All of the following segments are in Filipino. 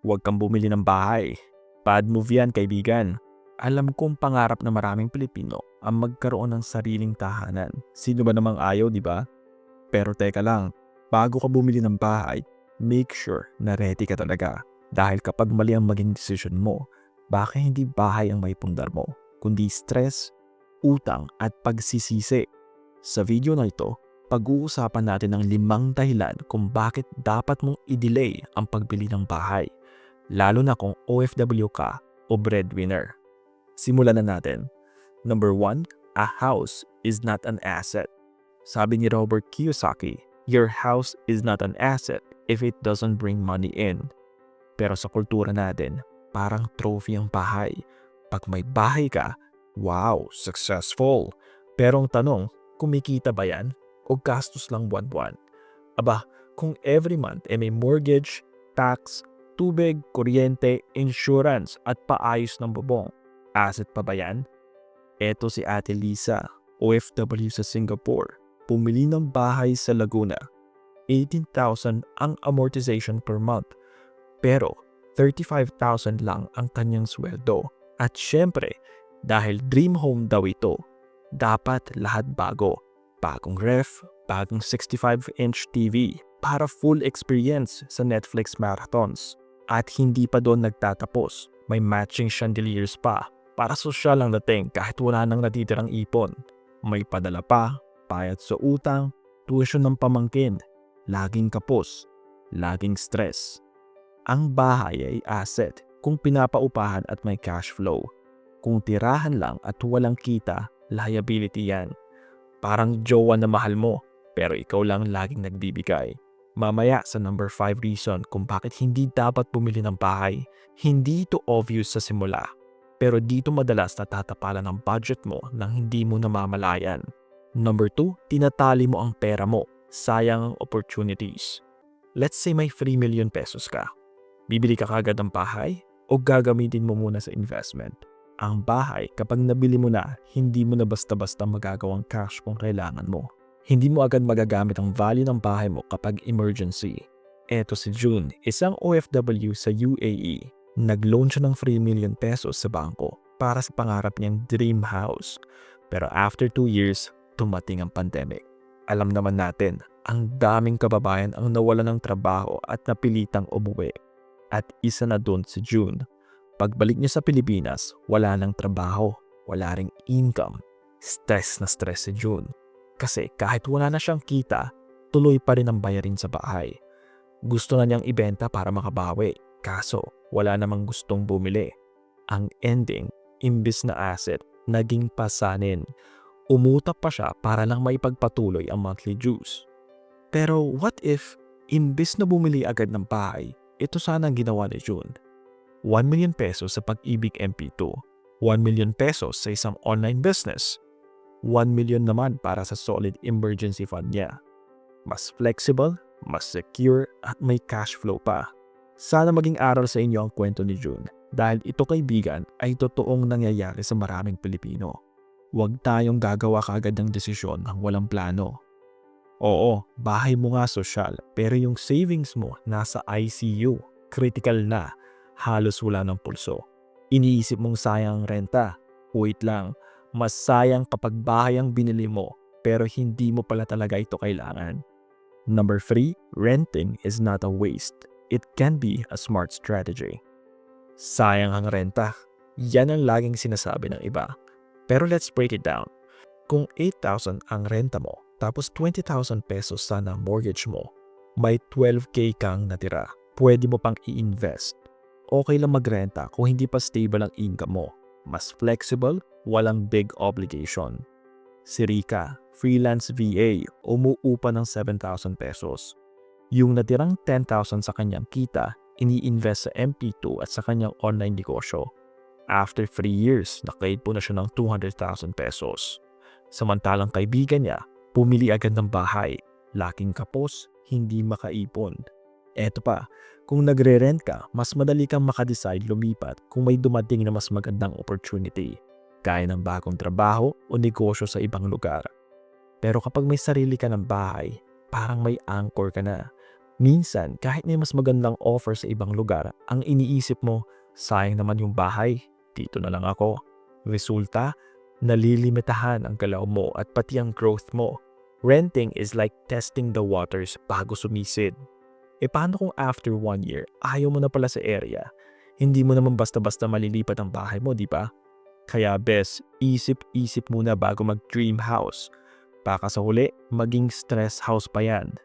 Huwag kang bumili ng bahay. Bad move yan, kaibigan. Alam kong pangarap na maraming Pilipino ang magkaroon ng sariling tahanan. Sino ba namang ayaw, di ba? Pero teka lang, bago ka bumili ng bahay, make sure na ready ka talaga. Dahil kapag mali ang maging decision mo, baka hindi bahay ang may pundar mo, kundi stress, utang at pagsisisi. Sa video na ito, pag-uusapan natin ang limang dahilan kung bakit dapat mong i-delay ang pagbili ng bahay, lalo na kung OFW ka o breadwinner. Simulan na natin. Number 1, a house is not an asset. Sabi ni Robert Kiyosaki, your house is not an asset if it doesn't bring money in. Pero sa kultura natin, parang trophy ang bahay. Pag may bahay ka, wow, successful. Pero ang tanong, kumikita ba yan? O gastos lang buwan-buwan? Aba, kung every month ay may mortgage, tax, tubig, kuryente, insurance at paayos ng bubong, asset pa ba yan? Eto si Ate Lisa, OFW sa Singapore. Pumili ng bahay sa Laguna. 18,000 ang amortization per month. Pero 35,000 lang ang kanyang sweldo. At syempre, dahil dream home daw ito, dapat lahat bago. Bagong ref, bagong 65-inch TV para full experience sa Netflix marathons. At hindi pa doon nagtatapos, may matching chandeliers pa para sosyal ang dating kahit wala nang natitirang ipon. May padala pa, payat sa utang, tuition ng pamangkin, laging kapos, laging stress. Ang bahay ay asset kung pinapaupahan at may cash flow. Kung tirahan lang at walang kita, liability yan. Parang jowa na mahal mo, pero ikaw lang laging nagbibigay. Mamaya sa number 5 reason kung bakit hindi dapat bumili ng bahay, hindi ito obvious sa simula. Pero dito madalas natatapalan ang budget mo nang hindi mo namamalayan. Number 2, tinatali mo ang pera mo. Sayang ang opportunities. Let's say may 3 million pesos ka. Bibili ka kagad ng bahay o gagamitin mo muna sa investment? Ang bahay, kapag nabili mo na, hindi mo na basta-basta magagawang cash kung kailangan mo. Hindi mo agad magagamit ang value ng bahay mo kapag emergency. Eto si June, isang OFW sa UAE. Nag-loan siya ng 3 million pesos sa bangko para sa pangarap niyang dream house. Pero after 2 years, tumating ang pandemic. Alam naman natin, ang daming kababayan ang nawala ng trabaho at napilitang umuwi. At isa na doon si June. Pagbalik niya sa Pilipinas, wala nang trabaho, wala ring income. Stress na stress si June. Kasi kahit wala na siyang kita, tuloy pa rin ang bayarin sa bahay. Gusto na niyang ibenta para makabawi, kaso wala namang gustong bumili. Ang ending, imbis na asset, naging pasanin. Umutap pa siya para lang maipagpatuloy ang monthly dues. Pero what if, imbis na bumili agad ng bahay, ito sana ang ginawa ni June? 1 million pesos sa pag-ibig MP2, 1 million pesos sa isang online business, 1 million naman para sa solid emergency fund niya. Mas flexible, mas secure at may cash flow pa. Sana maging aral sa inyo ang kwento ni June dahil ito kaibigan ay totoong nangyayari sa maraming Pilipino. Huwag tayong gagawa kagad ng desisyon ng walang plano. Oo, bahay mo nga sosyal pero yung savings mo nasa ICU, critical na, halos wala ng pulso. Iniisip mong sayang ang renta. Wait lang, mas sayang kapag bahay ang binili mo pero hindi mo pala talaga ito kailangan. Number 3, renting is not a waste. It can be a smart strategy. Sayang ang renta. Yan ang laging sinasabi ng iba. Pero let's break it down. Kung 8,000 ang renta mo, tapos 20,000 pesos sana ang mortgage mo, may 12k kang natira. Pwede mo pang i-invest. Okay lang magrenta kung hindi pa stable ang income mo. Mas flexible, walang big obligation. Si Rika, freelance VA, umuupa ng 7,000 pesos. Yung natirang 10,000 sa kanyang kita, ini-invest sa MP2 at sa kanyang online negosyo. After 3 years, nakaid po na siya ng 200,000 pesos. Samantalang kaibigan niya, pumili agad ng bahay, laking kapos, hindi makaipon. Eto pa, kung nagre-rent ka, mas madali kang makadecide lumipat kung may dumating na mas magandang opportunity, gaya ng bagong trabaho o negosyo sa ibang lugar. Pero kapag may sarili ka ng bahay, parang may anchor ka na. Minsan, kahit may mas magandang offer sa ibang lugar, ang iniisip mo, sayang naman yung bahay, dito na lang ako. Resulta, nalilimitahan ang galaw mo at pati ang growth mo. Renting is like testing the waters bago sumisid. E paano kung after one year, ayaw mo na pala sa area? Hindi mo naman basta-basta malilipat ang bahay mo, di ba? Kaya best, isip-isip muna bago mag-dream house. Baka sa huli, maging stress house pa yan.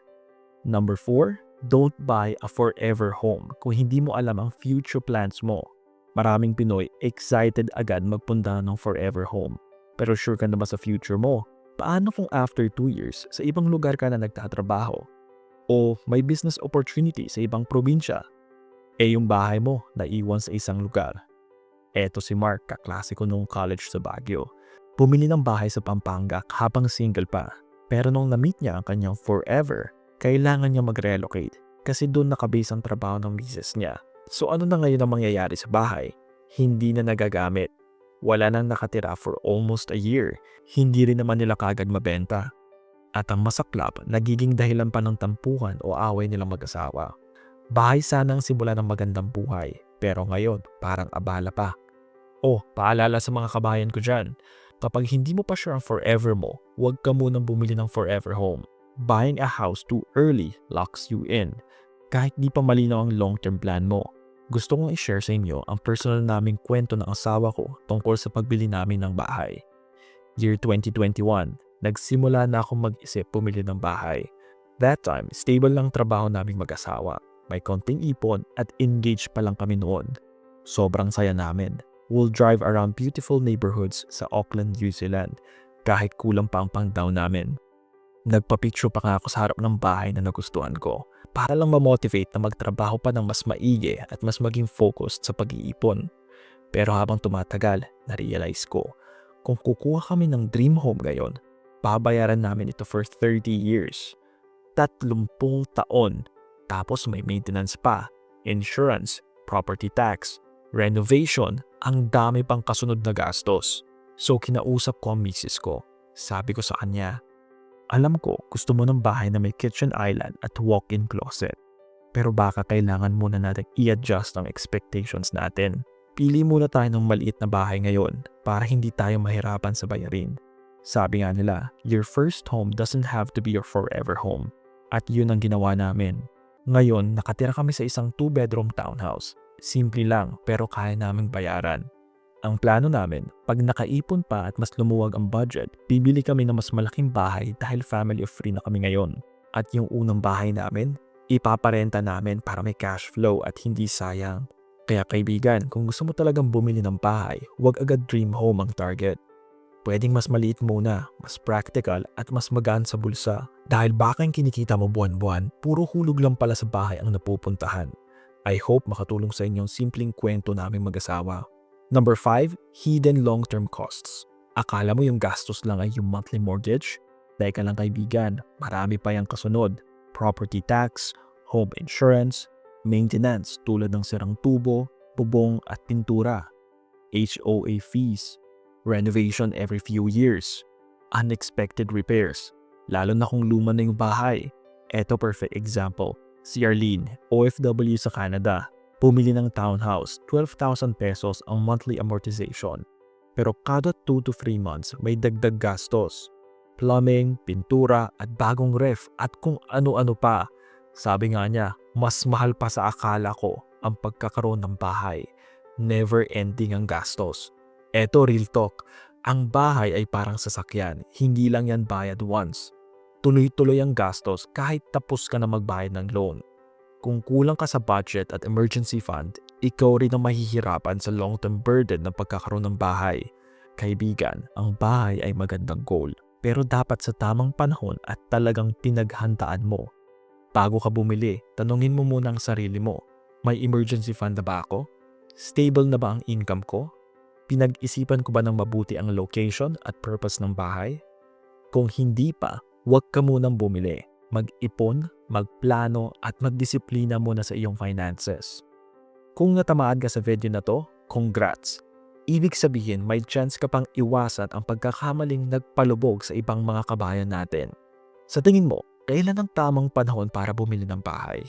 Number 4, don't buy a forever home kung hindi mo alam ang future plans mo. Maraming Pinoy excited agad magpunta ng forever home. Pero sure ka na ba sa future mo? Paano kung after 2 years, sa ibang lugar ka na nagtatrabaho? O may business opportunity sa ibang probinsya? Eh yung bahay mo, naiwan sa isang lugar. Eto si Mark, kaklase ko nung college sa Baguio. Bumili ng bahay sa Pampanga habang single pa. Pero nung na-meet niya ang kanyang forever, kailangan niya mag-relocate kasi doon nakabase ang trabaho ng misis niya. So ano na ngayon ang mangyayari sa bahay? Hindi na nagagamit. Wala nang nakatira for almost a year. Hindi rin naman nila kagad mabenta. At ang masaklap, nagiging dahilan pa ng tampuhan o away nilang mag-asawa. Bahay sana ang simula ng magandang buhay, pero ngayon parang abala pa. Oh, paalala sa mga kabayan ko dyan, kapag hindi mo pa sure ang forever mo, huwag ka munang bumili ng forever home. Buying a house too early locks you in. Kahit di pa malinaw ang long-term plan mo. Gusto kong i-share sa inyo ang personal naming kwento ng asawa ko tungkol sa pagbili namin ng bahay. Year 2021, nagsimula na akong mag-isip pumili ng bahay. That time, stable lang trabaho naming mag-asawa. May konting ipon at engaged pa lang kami noon. Sobrang saya namin. We'll drive around beautiful neighborhoods sa Auckland, New Zealand kahit kulang pa ang pang-down namin. Nagpa-picture pa nga ako sa harap ng bahay na nagustuhan ko para lang ma-motivate na magtrabaho pa ng mas maigi at mas maging focused sa pag-iipon. Pero habang tumatagal, na-realize ko, kung kukuha kami ng dream home ngayon, babayaran namin ito for 30 years. 30 taon. Tapos may maintenance pa, insurance, property tax, renovation, ang dami pang kasunod na gastos. So kinausap ko ang misis ko. Sabi ko sa kanya, alam ko gusto mo ng bahay na may kitchen island at walk-in closet. Pero baka kailangan muna natin i-adjust ang expectations natin. Pili muna tayo ng maliit na bahay ngayon para hindi tayo mahirapan sa bayarin. Sabi nga nila, your first home doesn't have to be your forever home. At yun ang ginawa namin. Ngayon, nakatira kami sa isang two-bedroom townhouse. Simple lang pero kaya naming bayaran. Ang plano namin, pag nakaipon pa at mas lumuwag ang budget, bibili kami ng mas malaking bahay dahil family of three na kami ngayon. At yung unang bahay namin, ipaparenta namin para may cash flow at hindi sayang. Kaya kaibigan, kung gusto mo talagang bumili ng bahay, huwag agad dream home ang target. Pwedeng mas maliit muna, mas practical at mas magaan sa bulsa. Dahil baka yung kinikita mo buwan-buwan, puro hulog lang pala sa bahay ang napupuntahan. I hope makatulong sa inyong simpleng kwento naming mag-asawa. Number 5, hidden long-term costs. Akala mo yung gastos lang ay yung monthly mortgage? Teka lang kaibigan, marami pa yung kasunod. Property tax, home insurance, maintenance tulad ng sirang tubo, bubong at pintura, HOA fees, renovation every few years, unexpected repairs, lalo na kung luma na yung bahay. Eto perfect example, si Arlene, OFW sa Canada, Pumili ng townhouse, 12,000 pesos ang monthly amortization. Pero kada 2 to 3 months may dagdag gastos. Plumbing, pintura at bagong ref at kung ano-ano pa. Sabi nga niya, mas mahal pa sa akala ko ang pagkakaroon ng bahay. Never ending ang gastos. Eto real talk, ang bahay ay parang sasakyan, hindi lang yan bayad once. Tuloy-tuloy ang gastos kahit tapos ka na magbayad ng loan. Kung kulang ka sa budget at emergency fund, ikaw rin ang mahihirapan sa long-term burden ng pagkakaroon ng bahay. Kaibigan, ang bahay ay magandang goal, pero dapat sa tamang panahon at talagang pinaghandaan mo. Bago ka bumili, tanungin mo muna ang sarili mo. May emergency fund na ba ako? Stable na ba ang income ko? Pinag-isipan ko ba ng mabuti ang location at purpose ng bahay? Kung hindi pa, huwag ka munang bumili mag-ipon, magplano at magdisiplina muna sa iyong finances. Kung natamaan ka sa video na to, congrats! Ibig sabihin may chance ka pang iwasan ang pagkakamaling nagpalubog sa ibang mga kabayan natin. Sa tingin mo, Kailan ang tamang panahon para bumili ng bahay?